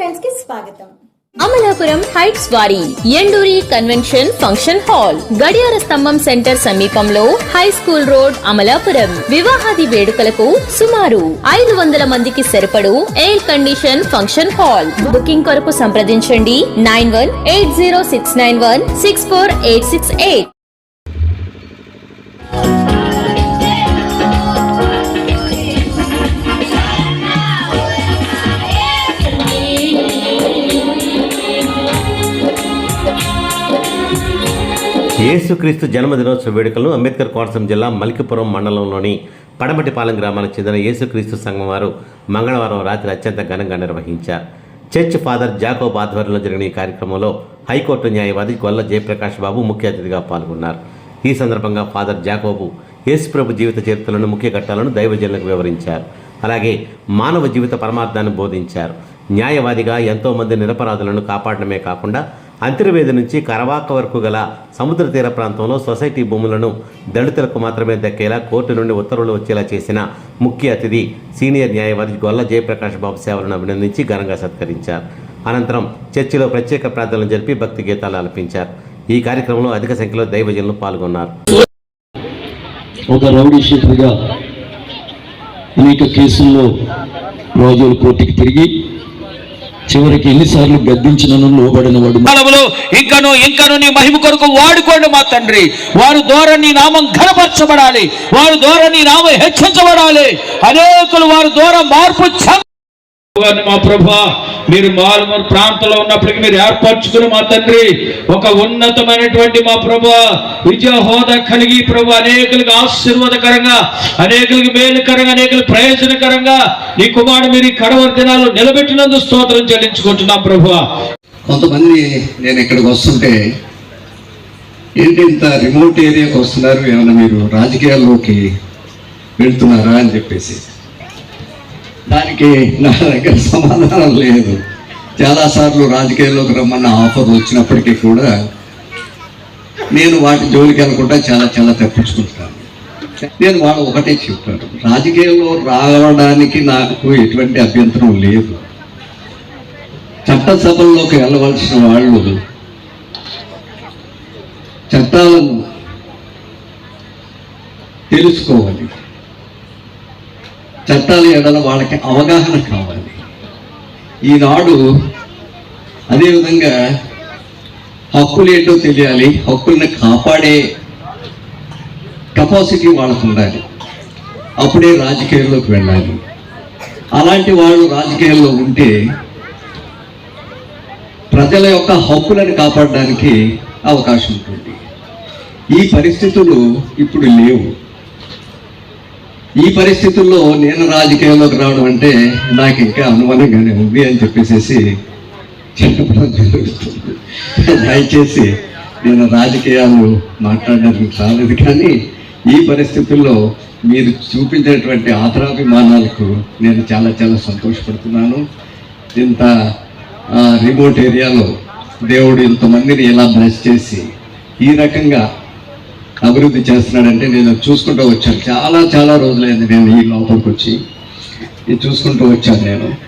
టైమ్స్కి స్వాగతం. అమలాపురం హైట్స్ వారి Enduri convention function hall గడియార స్తంభం సెంటర్ సమీపంలో హై స్కూల్ రోడ్ అమలాపురం. వివాహాది వేడుకలకు సుమారు ఐదు వందల మందికి సరిపడు air condition function hall. Booking కొరకు సంప్రదించండి nine one eight zero six nine one six four eight six eight. యేసుక్రీస్తు జన్మదినోత్సవ వేడుకలను అంబేద్కర్ కోనసీమ జిల్లా మలికిపురం మండలంలోని పడమటిపాలెం గ్రామానికి చెందిన యేసుక్రీస్తు సంఘం వారు మంగళవారం రాత్రి అత్యంత ఘనంగా నిర్వహించారు. చర్చ్ ఫాదర్ జాకోబ్ ఆధ్వర్యంలో జరిగిన ఈ కార్యక్రమంలో హైకోర్టు న్యాయవాది గొల్ల జయప్రకాష్ బాబు ముఖ్య అతిథిగా పాల్గొన్నారు. ఈ సందర్భంగా ఫాదర్ జాకోబు యేసుప్రభు జీవిత చరిత్రలను ముఖ్య ఘట్టాలను దైవజనులకు వివరించారు. అలాగే మానవ జీవిత పరమార్థాన్ని బోధించారు. న్యాయవాదిగా ఎంతోమంది నిరపరాధులను కాపాడడమే కాకుండా అంతర్వేది నుంచి కరవాక వరకు గల సముద్ర తీర ప్రాంతంలో సొసైటీ భూములను దళితులకు మాత్రమే దక్కేలా కోర్టు నుండి ఉత్తర్వులు వచ్చేలా చేసిన ముఖ్య అతిథి సీనియర్ న్యాయవాది గొల్ల జయప్రకాష్ బాబు సేవలను అభినందించి ఘనంగా సత్కరించారు. అనంతరం చర్చిలో ప్రత్యేక ప్రార్థనలు జరిపి భక్తి గీతాలు ఆలపించారు ఈ కార్యక్రమంలో అధిక సంఖ్యలో దైవజనులు పాల్గొన్నారు. ఒక రౌడీ షీటర్గా అనేక కేసుల్లో రోజులు కోర్టుకి తిరిగి చివరికి ఎన్నిసార్లు గద్దించినను లోబడిన వాడు కాలంలో ఇంకను ఇంకను నీ మహిమ కొరకు వాడుకోండి మా తండ్రి. వారి ద్వారా నీ నామం ఘనపరచబడాలి. వారు ద్వారా నీ నామం హెచ్చించబడాలి. అనేకులు వారి ద్వారా మార్పు మా ప్రభా. మీరు మారుమూరు ప్రాంతంలో ఉన్నప్పటికీ మీరు ఏర్పరచుకుని మా తండ్రి ఒక ఉన్నతమైనటువంటి మా ప్రభా విజయ హోదా కలిగి ప్రభు అనేకులకు ఆశీర్వాదకరంగా అనేకులకు మేలుకరంగా అనేకులకు ప్రయోజనకరంగా నీ కుమారుడు మీరు ఈ కడవరి దినాలు నిలబెట్టినందుకు స్తోత్రం చెల్లించుకుంటున్నాం ప్రభు. కొంతమంది నేను ఇక్కడికి వస్తుంటే ఏంటి ఇంత రిమోట్ ఏరియాకి వస్తున్నారు? ఏమైనా మీరు రాజకీయాల్లోకి వెళ్తున్నారా అని చెప్పేసి. దానికి నా దగ్గర సమాధానం లేదు. చాలాసార్లు రాజకీయాల్లోకి రమ్మన్న ఆఫర్ వచ్చినప్పటికీ కూడా నేను వాటి జోలికి అనుకుంటా చాలా చాలా తప్పించుకుంటాను నేను వాళ్ళు ఒకటే చెప్పాను రాజకీయంలో రావడానికి నాకు ఎటువంటి అభ్యంతరం లేదు. చట్టసభల్లోకి వెళ్ళవలసిన వాళ్ళు చట్టాలను తెలుసుకోవాలి. చట్టాల ఎడల వాళ్ళకి అవగాహన కావాలి. ఈనాడు అదేవిధంగా హక్కులు ఏంటో తెలియాలి హక్కుల్ని కాపాడే కెపాసిటీ వాళ్ళకు ఉండాలి. అప్పుడే రాజకీయాల్లోకి వెళ్ళాలి. అలాంటి వాళ్ళు రాజకీయాల్లో ఉంటే ప్రజల యొక్క హక్కులను కాపాడడానికి అవకాశం ఉంటుంది. ఈ పరిస్థితులు ఇప్పుడు లేవు. ఈ పరిస్థితుల్లో నేను రాజకీయాల్లోకి రావడం అంటే నాకు ఇంకా అనుమానంగానే ఉంది అని చెప్పేసి చెప్పడం జరుగుతుంది. దయచేసి నేను రాజకీయాలు మాట్లాడడానికి రాలేదు కానీ ఈ పరిస్థితుల్లో మీరు చూపించేటువంటి ఆదరాభిమానాలకు నేను చాలా చాలా సంతోషపడుతున్నాను. ఇంత రిమోట్ ఏరియాలో దేవుడు ఇంతమందిని ఇలా బ్లెస్ చేసి ఈ రకంగా అభివృద్ధి చేస్తున్నాడంటే నేను చూసుకుంటూ వచ్చాను. చాలా చాలా రోజులైంది నేను ఈ లోపలికి వచ్చి. ఇది చూసుకుంటూ వచ్చాను నేను.